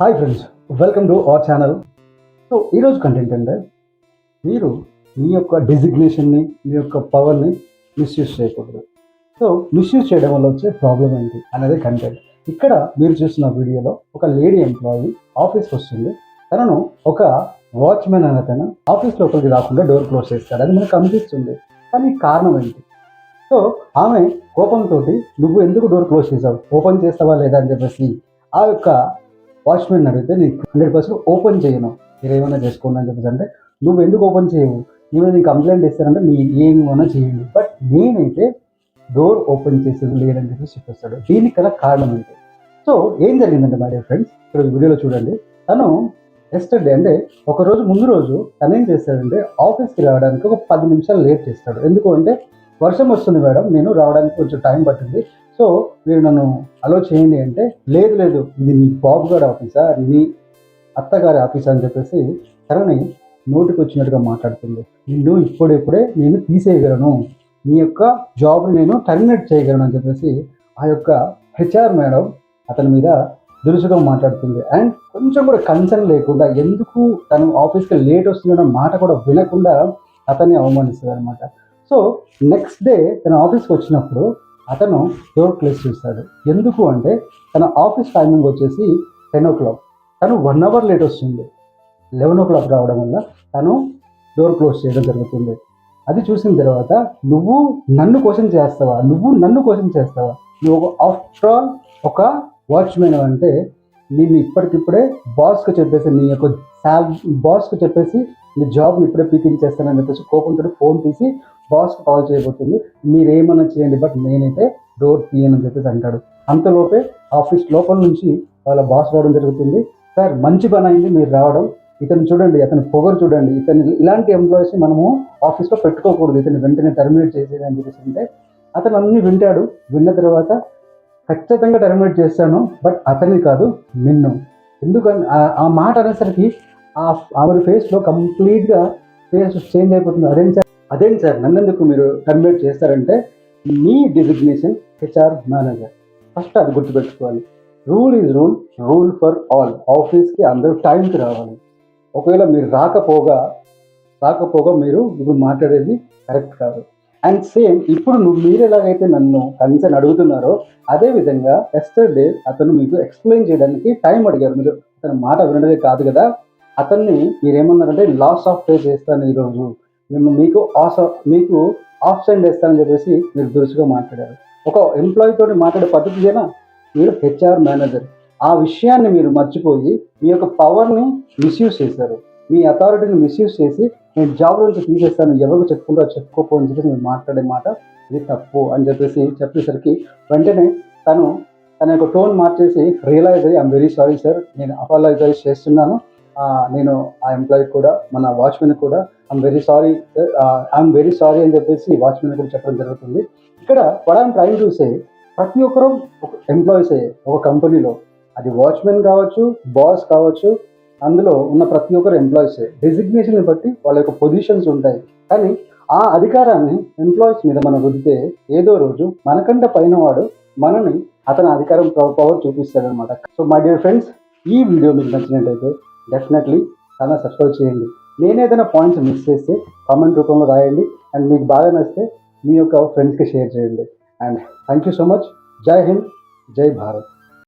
Hi friends welcome to our channel. So ఈరోజు content అంటే మీరు మీ యొక్క డెసిగ్నేషన్ని మీ యొక్క పవర్ని మిస్యూజ్ చేయకూడదు. సో మిస్యూజ్ చేయడం వల్ల వచ్చే ప్రాబ్లం ఏంటి అనేది కంటెంట్ ఇక్కడ మీరు చూస్తున్న వీడియోలో ఒక లేడీ ఎంప్లాయీ ఆఫీస్కి వస్తుంది. తనను ఒక వాచ్మెన్ అనే తను ఆఫీస్ లోపలికి రాకుండా డోర్ క్లోజ్ చేస్తాడు. అది మనకు కనిపిస్తుంది. కానీ కారణం ఏంటి? సో ఆమె కోపంతో నువ్వు ఎందుకు డోర్ క్లోజ్ చేసావు? ఓపెన్ చేస్తావా లేదా? అని చెప్పేసి ఆ యొక్క వాచ్మెన్ అడిగితే నీకు హండ్రెడ్ పర్సెంట్ ఓపెన్ చేయను. మీరు ఏమైనా చేసుకోండి అని చెప్పేసి అంటే నువ్వు ఎందుకు ఓపెన్ చేయవు? నేను నీకు కంప్లైంట్ ఇస్తారంటే నీ ఏమైనా చేయండి. బట్ నేనైతే డోర్ ఓపెన్ చేసేది లేదని చెప్పేసి చెప్పేస్తాడు. దీనికి గల కారణం ఏంటి? సో ఏం జరిగిందంటే మై డియర్ ఫ్రెండ్స్ ఇక్కడ వీడియోలో చూడండి. తను ఎస్టర్డే అంటే ఒక రోజు ముందు రోజు తను ఏం చేస్తాడంటే ఆఫీస్కి రావడానికి ఒక పది నిమిషాలు లేట్ చేస్తాడు. ఎందుకు అంటే వర్షం వస్తుంది మేడం నేను రావడానికి కొంచెం టైం పట్టింది. సో మీరు నన్ను అలో చేయండి అంటే లేదు లేదు ఇది మీ బాబు గారి ఆఫీసా ఇది అత్తగారి ఆఫీస్ అని చెప్పేసి తనని నోటికి వచ్చినట్టుగా మాట్లాడుతుంది. నిన్ను ఇప్పుడిప్పుడే నేను తీసేయగలను. నీ యొక్క జాబ్ని నేను టర్మినేట్ చేయగలను అని చెప్పేసి ఆ యొక్క హెచ్ఆర్ మేడం అతని మీద దురుసుగా మాట్లాడుతుంది. అండ్ కొంచెం కూడా కన్సర్న్ లేకుండా ఎందుకు తను ఆఫీస్కి లేట్ వస్తుందన్న మాట కూడా వినకుండా అతన్ని అవమానిస్తుంది అనమాట సో నెక్స్ట్ డే తన ఆఫీస్కి వచ్చినప్పుడు అతను డోర్ క్లోజ్ చేస్తాడు. ఎందుకు అంటే తన ఆఫీస్ టైమింగ్ వచ్చేసి టెన్ ఓ క్లాక్ తను వన్ అవర్ లేట్ వస్తుంది. లెవెన్ ఓ క్లాక్ రావడం వల్ల తను డోర్ క్లోజ్ చేయడం జరుగుతుంది. అది చూసిన తర్వాత నువ్వు నన్ను క్వశ్చన్ చేస్తావా? నువ్వు నన్ను క్వశ్చన్ చేస్తావా? నువ్వు ఆఫ్టర్ ఆల్ ఒక వాచ్మెన్ అంటే నేను ఇప్పటికిప్పుడే బాస్కి చెప్పేసి నీ యొక్క శాల్ బాస్కి చెప్పేసి నీ జాబ్ని ఇప్పుడే పీకించేస్తానని చెప్పేసి కోపంతో ఫోన్ తీసి బాస్కి కాల్ చేయబోతుంది. మీరేమన్నా చేయండి బట్ నేనైతే డోర్ తీయనని చెప్పేసి అంటాడు. అంతలోపే ఆఫీస్ లోపల నుంచి వాళ్ళ బాస్ రావడం జరుగుతుంది. సార్ మంచి పని అయింది మీరు రావడం. ఇతను చూడండి అతని పొగరు చూడండి. ఇతని ఇలాంటి ఎంప్లాయీస్ మనము ఆఫీస్లో పెట్టుకోకూడదు. ఇతను వెంటనే టర్మినేట్ చేసేది అని చెప్పేసి అంటే అతను అన్ని వింటాడు. విన్న తర్వాత ఖచ్చితంగా టర్మినేట్ చేస్తాను బట్ అతని కాదు నిన్ను. ఎందుకని ఆ- ఆ మాట అనేసరికి ఆ ఆవిడ ఫేస్లో కంప్లీట్గా ఫేస్ చేంజ్ అయిపోతుంది. అదేం సార్? అదేంటి సార్? నన్నెందుకు మీరు టర్మినేట్ చేస్తారంటే మీ డిజిగ్నేషన్ హెచ్ఆర్ మేనేజర్ ఫస్ట్ అది గుర్తుపెట్టుకోవాలి. Rule is rule rule for all ఆఫీస్కి అందరూ టైంకి రావాలి. ఒకవేళ మీరు రాకపోగా రాకపోగా మీరు ఇప్పుడు మాట్లాడేది కరెక్ట్ కాదు. అండ్ సేమ్ ఇప్పుడు నువ్వు మీరు ఎలాగైతే నన్ను కన్సర్న్ అడుగుతున్నారో అదే విధంగా ఎస్టర్డే అతను మీకు ఎక్స్ప్లెయిన్ చేయడానికి టైం అడిగారు. మీరు అతని మాట వినడమే కాదు కదా? అతన్ని మీరేమన్నారంటే లాస్ ఆఫ్ పే చేస్తాను ఈరోజు. మేము మీకు ఆఫ్ మీకు ఆప్షన్ వేస్తానని చెప్పేసి మీరు దురుసుగా మాట్లాడారు. ఒక ఎంప్లాయీతో మాట్లాడే పద్ధతిదేనా మీరు హెచ్ఆర్ మేనేజర్ ఆ విషయాన్ని మీరు మర్చిపోయి మీ యొక్క పవర్ని మిస్యూజ్ చేశారు. మీ అథారిటీని మిస్యూజ్ చేసి నేను జాబ్ నుంచి తీసేస్తాను ఎవరికి చెప్పుకుంటా చెప్పుకోపో అని చెప్పేసి మీరు మాట్లాడే మాట ఇది తప్పు అని చెప్పేసి చెప్పేసరికి వెంటనే తను తన యొక్క టోన్ మార్చేసి రియలైజ్ అయ్యి ఐఎమ్ వెరీ సారీ సార్ నేను అపాలజైజ్ చేస్తున్నాను. నేను ఆ ఎంప్లాయీ కూడా మన వాచ్మెన్ కూడా I'm very sorry sir I'm very sorry అని చెప్పేసి వాచ్మెన్ కూడా చెప్పడం జరుగుతుంది. ఇక్కడ వడ్ ఐఎమ్ ట్రైన్ చూసే ప్రతి ఒక్కరూ ఒక ఎంప్లాయీసే ఒక కంపెనీలో అది వాచ్మెన్ కావచ్చు బాస్ కావచ్చు అందులో ఉన్న ప్రతి ఒక్కరు ఎంప్లాయీసే డెసిగ్నేషన్ బట్టి వాళ్ళ యొక్క పొజిషన్స్ ఉంటాయి. కానీ ఆ అధికారాన్ని ఎంప్లాయీస్ మీద మనం రుద్దితే ఏదో రోజు మనకంటే పైన వాడు మనని అతని అధికారం పవర్ చూపిస్తాడనమాట సో మై డియర్ ఫ్రెండ్స్ ఈ వీడియో మీకు నచ్చినట్టయితే డెఫినెట్లీ ఛానల్ సబ్స్క్రైబ్ చేయండి. నేను ఏదైనా పాయింట్స్ మిస్ చేస్తే కామెంట్ రూపంలో రాయండి. అండ్ మీకు బాగా నచ్చితే మీ యొక్క ఫ్రెండ్స్కి షేర్ చేయండి. And thank you so much Jai Hind Jai Bharat